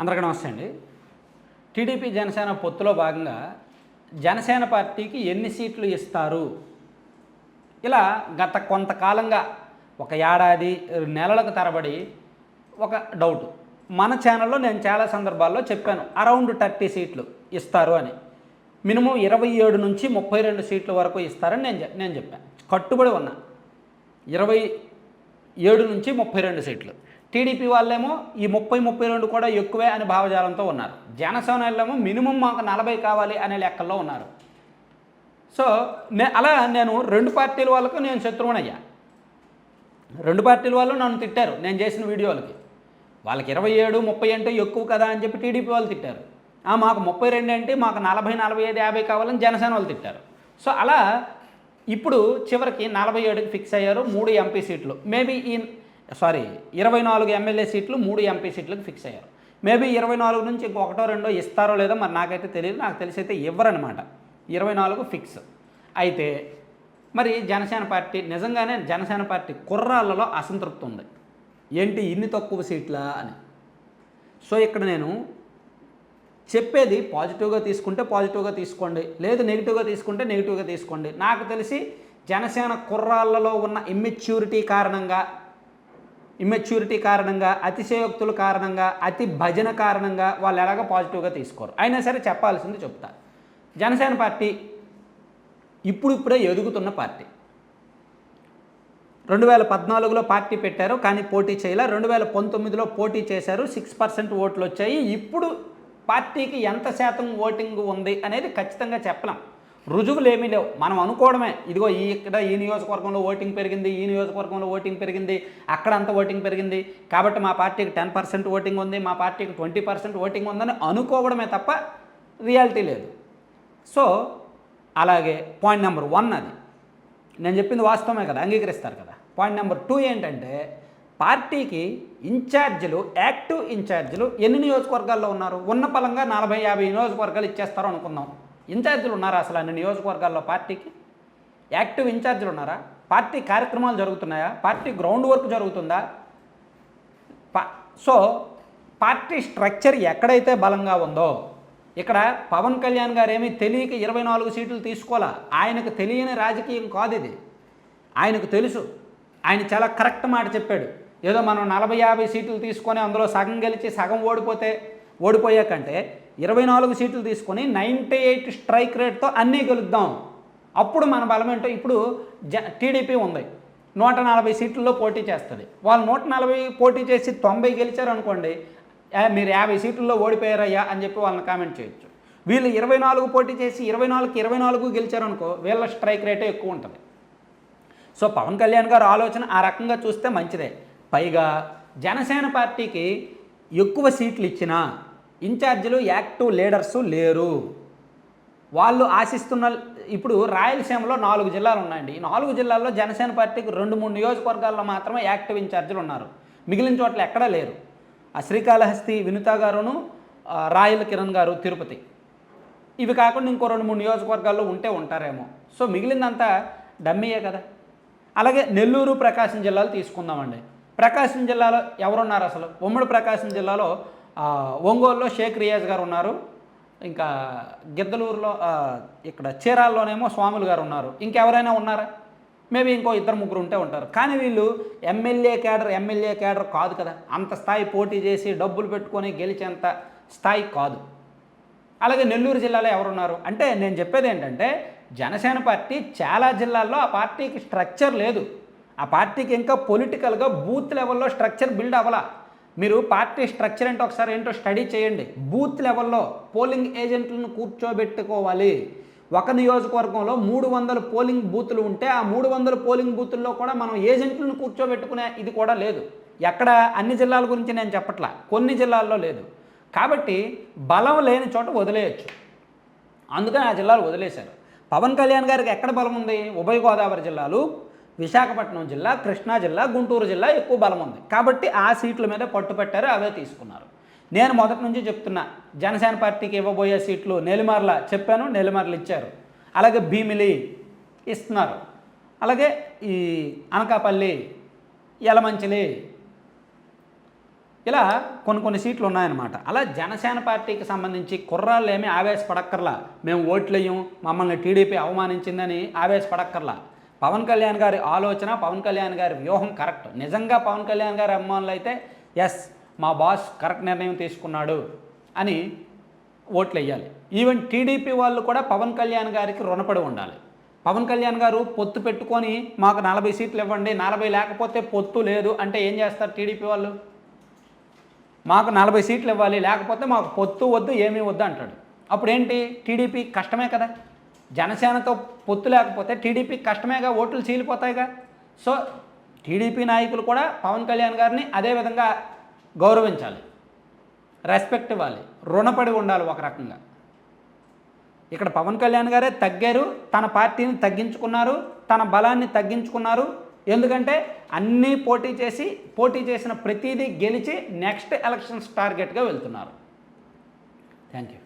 అందరికీ నమస్తే అండి. టీడీపీ జనసేన పొత్తులో భాగంగా జనసేన పార్టీకి ఎన్ని సీట్లు ఇస్తారు? ఇలా గత కొంతకాలంగా ఒక ఏడాది నెలలకు తరబడి ఒక డౌట్ మన ఛానల్లో నేను చాలా సందర్భాల్లో చెప్పాను అరౌండ్ థర్టీ సీట్లు ఇస్తారు అని. మినిమం ఇరవై ఏడు నుంచి ముప్పై రెండు సీట్ల వరకు ఇస్తారని నేను నేను చెప్పాను కట్టుబడి ఉన్నా. ఇరవై ఏడు నుంచి ముప్పై రెండు సీట్లు. టీడీపీ వాళ్ళేమో ఈ ముప్పై ముప్పై రెండు కూడా ఎక్కువే అనే భావజాలంతో ఉన్నారు. జనసేన వాళ్ళేమో మినిమం మాకు నలభై కావాలి అనే లెక్కల్లో ఉన్నారు. సో నే అలా నేను రెండు పార్టీల వాళ్ళకు నేను శత్రువునయ్యా. రెండు పార్టీల వాళ్ళు నన్ను తిట్టారు నేను చేసిన వీడియోలకి. వాళ్ళకి ఇరవై ఏడు ముప్పై అంటే ఎక్కువ కదా అని చెప్పి టీడీపీ వాళ్ళు తిట్టారు. ఆ, మాకు ముప్పై రెండు అంటే మాకు నలభై నలభై ఐదు యాభై కావాలని జనసేన వాళ్ళు తిట్టారు. సో అలా ఇప్పుడు చివరికి నలభై ఏడుకి ఫిక్స్ అయ్యారు మూడు ఎంపీ సీట్లు. మేబీ ఈ సారీ ఇరవై నాలుగు ఎమ్మెల్యే సీట్లు మూడు ఎంపీ సీట్లకు ఫిక్స్ అయ్యారు. మేబీ ఇరవై నాలుగు నుంచి ఇంకొకటో రెండో ఇస్తారో లేదో మరి నాకైతే తెలియదు నాకు తెలిసి అయితే ఇవ్వరనమాట ఇరవై నాలుగు ఫిక్స్ అయితే మరి జనసేన పార్టీ నిజంగానే జనసేన పార్టీ కుర్రాళ్ళలో అసంతృప్తి ఉంది. ఏంటి ఇన్ని తక్కువ సీట్లా అని. సో ఇక్కడ నేను చెప్పేది పాజిటివ్గా తీసుకుంటే పాజిటివ్గా తీసుకోండి లేదు నెగిటివ్గా తీసుకుంటే నెగిటివ్గా తీసుకోండి. నాకు తెలిసి జనసేన కుర్రాళ్ళలో ఉన్న ఇమ్మెచ్యూరిటీ కారణంగా ఇమ్మెచ్యూరిటీ కారణంగా అతిశయోక్తుల కారణంగా అతి భజన కారణంగా వాళ్ళు ఎలాగ పాజిటివ్గా తీసుకోరు. అయినా సరే చెప్పాల్సింది చెప్తా. జనసేన పార్టీ ఇప్పుడిప్పుడే ఎదుగుతున్న పార్టీ. రెండు వేల పద్నాలుగులో పార్టీ పెట్టారు కానీ పోటీ చేయలే. రెండు వేల పంతొమ్మిదిలో పోటీ చేశారు సిక్స్ పర్సెంట్ ఓట్లు వచ్చాయి. ఇప్పుడు పార్టీకి ఎంత శాతం ఓటింగ్ ఉంది అనేది ఖచ్చితంగా చెప్పలేం. రుజువులు ఏమీ లేవు. మనం అనుకోవడమే. ఇదిగో ఈ ఇక్కడ ఈ నియోజకవర్గంలో ఓటింగ్ పెరిగింది ఈ నియోజకవర్గంలో ఓటింగ్ పెరిగింది అక్కడ అంత ఓటింగ్ పెరిగింది. కాబట్టి మా పార్టీకి టెన్ పర్సెంట్ ఓటింగ్ ఉంది మా పార్టీకి ట్వంటీ పర్సెంట్ ఓటింగ్ ఉందని అనుకోవడమే తప్ప రియాలిటీ లేదు. సో అలాగే పాయింట్ నెంబర్ వన్ అది. నేను చెప్పింది వాస్తవమే కదా అంగీకరిస్తారు కదా. పాయింట్ నెంబర్ టూ ఏంటంటే పార్టీకి ఇన్ఛార్జీలు యాక్టివ్ ఇన్ఛార్జీలు ఎన్ని నియోజకవర్గాల్లో ఉన్నారు? ఉన్న పలంగా నలభై యాభై నియోజకవర్గాలు ఇచ్చేస్తారు అనుకుందాం. ఇన్ఛార్జీలు ఉన్నారా అసలు అన్ని నియోజకవర్గాల్లో పార్టీకి? యాక్టివ్ ఇన్ఛార్జీలు ఉన్నారా పార్టీ కార్యక్రమాలు జరుగుతున్నాయా? పార్టీ గ్రౌండ్ వర్క్ జరుగుతుందా? పా సో పార్టీ స్ట్రక్చర్ ఎక్కడైతే బలంగా ఉందో ఇక్కడ పవన్ కళ్యాణ్ గారు ఏమీ తెలియక ఇరవై నాలుగు సీట్లు తీసుకోవాలా? ఆయనకు తెలియని రాజకీయం కాదు ఇది. ఆయనకు తెలుసు. ఆయన చాలా కరెక్ట్ మాట చెప్పాడు. ఏదో మనం నలభై యాభై సీట్లు తీసుకొని అందులో సగం గెలిచి సగం ఓడిపోతే ఓడిపోయాకంటే ఇరవై నాలుగు సీట్లు తీసుకొని నైంటీ ఎయిట్ స్ట్రైక్ రేట్తో అన్నీ గెలుద్దాం. అప్పుడు మన బలం ఏంటో ఇప్పుడు జ టీడీపీ ఉంది. నూట నలభై సీట్లలో పోటీ చేస్తుంది. వాళ్ళు నూట నలభై పోటీ చేసి తొంభై గెలిచారు అనుకోండి మీరు యాభై సీట్లలో ఓడిపోయారయ్యా అని చెప్పి వాళ్ళని కామెంట్ చేయొచ్చు. వీళ్ళు ఇరవై నాలుగు పోటీ చేసి ఇరవై నాలుగుకి ఇరవై నాలుగు గెలిచారనుకో వీళ్ళ స్ట్రైక్ రేటే ఎక్కువ ఉంటుంది. సో పవన్ కళ్యాణ్ గారు ఆలోచన ఆ రకంగా చూస్తే మంచిదే. పైగా జనసేన పార్టీకి ఎక్కువ సీట్లు ఇచ్చినా ఇన్ఛార్జీలు యాక్టివ్ లీడర్సు లేరు. వాళ్ళు ఆశిస్తున్న ఇప్పుడు రాయలసీమలో నాలుగు జిల్లాలు ఉన్నాయండి. ఈ నాలుగు జిల్లాల్లో జనసేన పార్టీకి రెండు మూడు నియోజకవర్గాల్లో మాత్రమే యాక్టివ్ ఇన్ఛార్జీలు ఉన్నారు. మిగిలిన చోట్ల ఎక్కడా లేరు. ఆ శ్రీకాళహస్తి వినుత గారును రాయల్ రాయల కిరణ్ గారు తిరుపతి. ఇవి కాకుండా ఇంకో రెండు మూడు నియోజకవర్గాల్లో ఉంటే ఉంటారేమో. సో మిగిలిందంతా డమ్మీయే కదా. అలాగే నెల్లూరు ప్రకాశం జిల్లాలు తీసుకుందామండి. ప్రకాశం జిల్లాలో ఎవరున్నారు అసలు? ఉమ్మడి ప్రకాశం జిల్లాలో ఒంగోలులో షేక్ రియాజ్ గారు ఉన్నారు. ఇంకా గిద్దలూరులో ఇక్కడ చీరాల్లోనేమో స్వాములు గారు ఉన్నారు. ఇంకెవరైనా ఉన్నారా? మేబీ ఇంకో ఇద్దరు ముగ్గురు ఉంటే ఉంటారు. కానీ వీళ్ళు ఎమ్మెల్యే క్యాడర్ ఎమ్మెల్యే క్యాడర్ కాదు కదా. అంత స్థాయి పోటీ చేసి డబ్బులు పెట్టుకొని గెలిచేంత స్థాయి కాదు. అలాగే నెల్లూరు జిల్లాలో ఎవరున్నారు? అంటే నేను చెప్పేది ఏంటంటే జనసేన పార్టీ చాలా జిల్లాల్లో ఆ పార్టీకి స్ట్రక్చర్ లేదు. ఆ పార్టీకి ఇంకా పొలిటికల్గా బూత్ లెవెల్లో స్ట్రక్చర్ బిల్డ్ అవ్వాలా. మీరు పార్టీ స్ట్రక్చర్ ఏంటో ఒకసారి ఏంటో స్టడీ చేయండి. బూత్ లెవెల్లో పోలింగ్ ఏజెంట్లను కూర్చోబెట్టుకోవాలి. ఒక నియోజకవర్గంలో మూడు వందల పోలింగ్ బూతులు ఉంటే ఆ మూడు వందల పోలింగ్ బూతుల్లో కూడా మనం ఏజెంట్లను కూర్చోబెట్టుకునే ఇది కూడా లేదు. ఎక్కడ అన్ని జిల్లాల గురించి నేను చెప్పట్లా. కొన్ని జిల్లాల్లో లేదు. కాబట్టి బలం లేని చోట వదిలేయచ్చు. అందుకని ఆ జిల్లాలు వదిలేశారు. పవన్ కళ్యాణ్ గారికి ఎక్కడ బలం ఉంది? ఉభయ గోదావరి జిల్లాలు విశాఖపట్నం జిల్లా కృష్ణా జిల్లా గుంటూరు జిల్లా ఎక్కువ బలం ఉంది. కాబట్టి ఆ సీట్ల మీద పట్టుపెట్టారు అవే తీసుకున్నారు. నేను మొదటి నుంచి చెప్తున్నా జనసేన పార్టీకి ఇవ్వబోయే సీట్లు నెల్లిమర్ల చెప్పాను నెల్లిమర్లు ఇచ్చారు. అలాగే భీమిలి ఇస్తున్నారు. అలాగే ఈ అనకాపల్లి యలమంచిలి ఇలా కొన్ని కొన్ని సీట్లు ఉన్నాయన్నమాట. అలా జనసేన పార్టీకి సంబంధించి కుర్రాళ్ళు ఏమీ ఆవేశపడక్కర్లా. మేము ఓట్లేయం మమ్మల్ని టీడీపీ అవమానించిందని ఆవేశపడక్కర్లా. పవన్ కళ్యాణ్ గారి ఆలోచన పవన్ కళ్యాణ్ గారి వ్యూహం కరెక్ట్. నిజంగా పవన్ కళ్యాణ్ గారి అభిమానులు అయితే ఎస్ మా బాస్ కరెక్ట్ నిర్ణయం తీసుకున్నాడు అని ఓట్లు వేయాలి. ఈవెన్ టీడీపీ వాళ్ళు కూడా పవన్ కళ్యాణ్ గారికి రుణపడి ఉండాలి. పవన్ కళ్యాణ్ గారు పొత్తు పెట్టుకొని మాకు నలభై సీట్లు ఇవ్వండి నలభై లేకపోతే పొత్తు లేదు అంటే ఏం చేస్తారు టీడీపీ వాళ్ళు? మాకు నలభై సీట్లు ఇవ్వాలి లేకపోతే మాకు పొత్తు వద్దు ఏమీ వద్దు అంటాడు. అప్పుడు ఏంటి టీడీపీ కష్టమే కదా. జనసేనతో పొత్తు లేకపోతే టీడీపీ కష్టమేగా ఓట్లు చీలిపోతాయిగా. సో టీడీపీ నాయకులు కూడా పవన్ కళ్యాణ్ గారిని అదే విధంగా గౌరవించాలి. రెస్పెక్ట్ ఇవ్వాలి. రుణపడి ఉండాలి ఒక రకంగా. ఇక్కడ పవన్ కళ్యాణ్ గారే తగ్గారు. తన పార్టీని తగ్గించుకున్నారు. తన బలాన్ని తగ్గించుకున్నారు. ఎందుకంటే అన్నీ పోటీ చేసి పోటీ చేసిన ప్రతిదీ గెలిచి నెక్స్ట్ ఎలక్షన్స్ టార్గెట్గా వెళ్తున్నారు. Thank you.